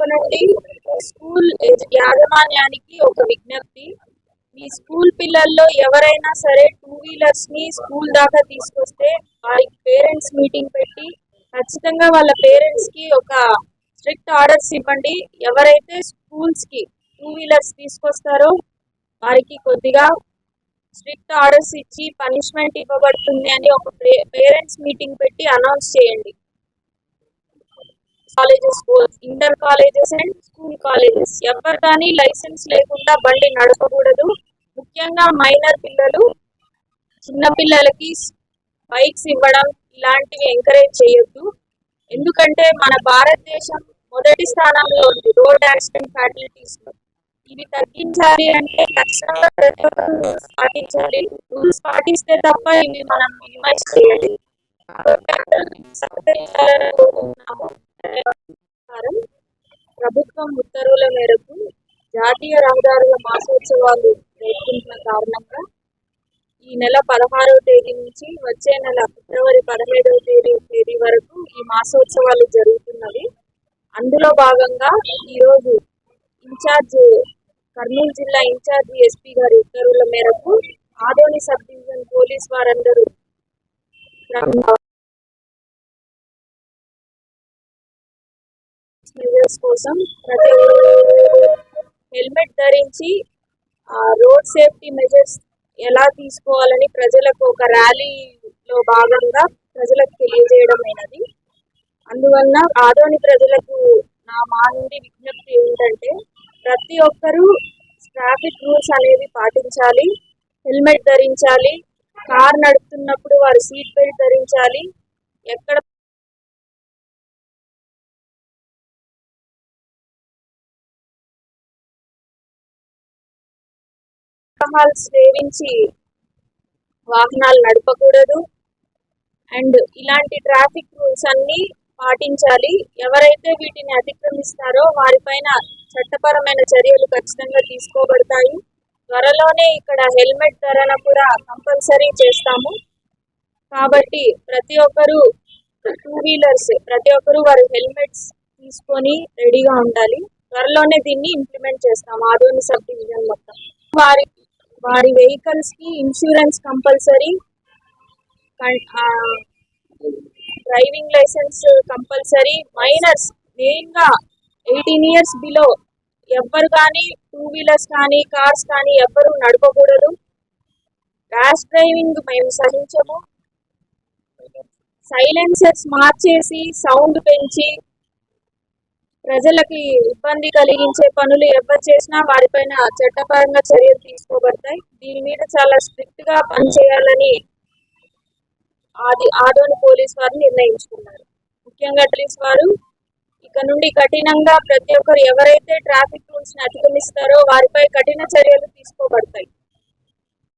తరపు నుండి స్కూల్ యాజమాన్యానికి ఒక విజ్ఞప్తి. మీ స్కూల్ పిల్లల్లో ఎవరైనా సరే టూ వీలర్స్ని స్కూల్ దాకా తీసుకొస్తే వారికి పేరెంట్స్ మీటింగ్ పెట్టి ఖచ్చితంగా వాళ్ళ పేరెంట్స్కి ఒక స్ట్రిక్ట్ ఆర్డర్స్ ఇవ్వండి. ఎవరైతే స్కూల్స్కి టూ వీలర్స్ తీసుకొస్తారో వారికి కొద్దిగా స్ట్రిక్ట్ ఆర్డర్స్ ఇచ్చి పనిష్మెంట్ ఇవ్వబడుతుంది అని ఒక పేరెంట్స్ మీటింగ్ పెట్టి అనౌన్స్ చేయండి. Colleges inter colleges and school colleges. ఎవరు కానీ లైసెన్స్ లేకుండా బండి నడపకూడదు. ముఖ్యంగా మైనర్ పిల్లలు చిన్న పిల్లలకి బైక్స్ ఇవ్వడం ఇలాంటివి ఎంకరేజ్ చేయొద్దు. ఎందుకంటే మన భారతదేశం మొదటి స్థానంలో ఉంది రోడ్ యాక్సిడెంట్ ఫ్యాటిలిటీస్లో. ఇవి తగ్గించాలి అంటే ఖచ్చితంగా ప్రతి ఒక్కరు రూల్స్ పాటించాలి. రూల్స్ పాటిస్తే తప్ప ఇవి మనం మినిమైజ్ చేయాలి. సహకరించాలని కోరుకుంటున్నాము ప్రభుత్వం ఉత్తర్వుల మేరకు జాతీయ రహదారుల మాసోత్సవాలు జరుపుకుంటున్న కారణంగా ఈ నెల పదహారవ తేదీ నుంచి వచ్చే నెల ఫిబ్రవరి పదహైదవ తేదీ తేదీ వరకు ఈ మాసోత్సవాలు జరుగుతున్నవి. అందులో భాగంగా ఈరోజు ఇన్ఛార్జ్ కర్నూలు జిల్లా ఇన్ఛార్జి ఎస్పీ గారి ఉత్తర్వుల మేరకు ఆదోని సబ్ డివిజన్ పోలీస్ వారందరూ మెజర్స్ కోసం ప్రతి హెల్మెట్ ధరించి రోడ్ సేఫ్టీ మెజర్స్ ఎలా తీసుకోవాలని ప్రజలకు ఒక ర్యాలీలో భాగంగా ప్రజలకు తెలియజేయడమైనది. అందువలన ఆదోని ప్రజలకు నా మా నుండి విజ్ఞప్తి ఏంటంటే ప్రతి ఒక్కరూ ట్రాఫిక్ రూల్స్ అనేవి పాటించాలి హెల్మెట్ ధరించాలి కార్ నడుపుతున్నప్పుడు వారు సీట్ బెల్ట్ ధరించాలి ఎక్కడ ఆల్కహాల్ సేవించి వాహనాలు నడపకూడదు. అండ్ ఇలాంటి ట్రాఫిక్ రూల్స్ అన్ని పాటించాలి. ఎవరైతే వీటిని అతిక్రమిస్తారో వారిపైన చట్టపరమైన చర్యలు ఖచ్చితంగా తీసుకోబడతాయి. త్వరలోనే ఇక్కడ హెల్మెట్ ధరను కూడా కంపల్సరీ చేస్తాము. కాబట్టి ప్రతి ఒక్కరూ టూ వీలర్స్ ప్రతి ఒక్కరూ వారి హెల్మెట్స్ తీసుకొని రెడీగా ఉండాలి. త్వరలోనే దీన్ని ఇంప్లిమెంట్ చేస్తాము. ఆదోని సబ్ డివిజన్ మొత్తం. వారికి వారి వెహికల్స్కి insurance compulsory. Driving license compulsory. Minors మెయిన్గా ఎయిటీన్ ఇయర్స్ బిలో ఎవ్వరు కానీ టూ వీలర్స్ కానీ కార్స్ కానీ ఎవ్వరు నడపకూడదు. ర్యాష్ డ్రైవింగ్ మేము సహించము. సైలెన్సర్స్ మార్చేసి సౌండ్ పెంచి ప్రజలకి ఇబ్బంది కలిగించే పనులు ఎవరు చేసినా వారిపైన చట్టపరంగా చర్యలు తీసుకోబడతాయి. దీని మీద చాలా స్ట్రిక్ట్గా పనిచేయాలని ఆది ఆదోని పోలీస్ వారు నిర్ణయించుకున్నారు. ముఖ్యంగా పోలీస్ వారు ఇక నుండి కఠినంగా ప్రతి ఒక్కరు ఎవరైతే ట్రాఫిక్ రూల్స్ని అతిగమిస్తారో వారిపై కఠిన చర్యలు తీసుకోబడతాయి.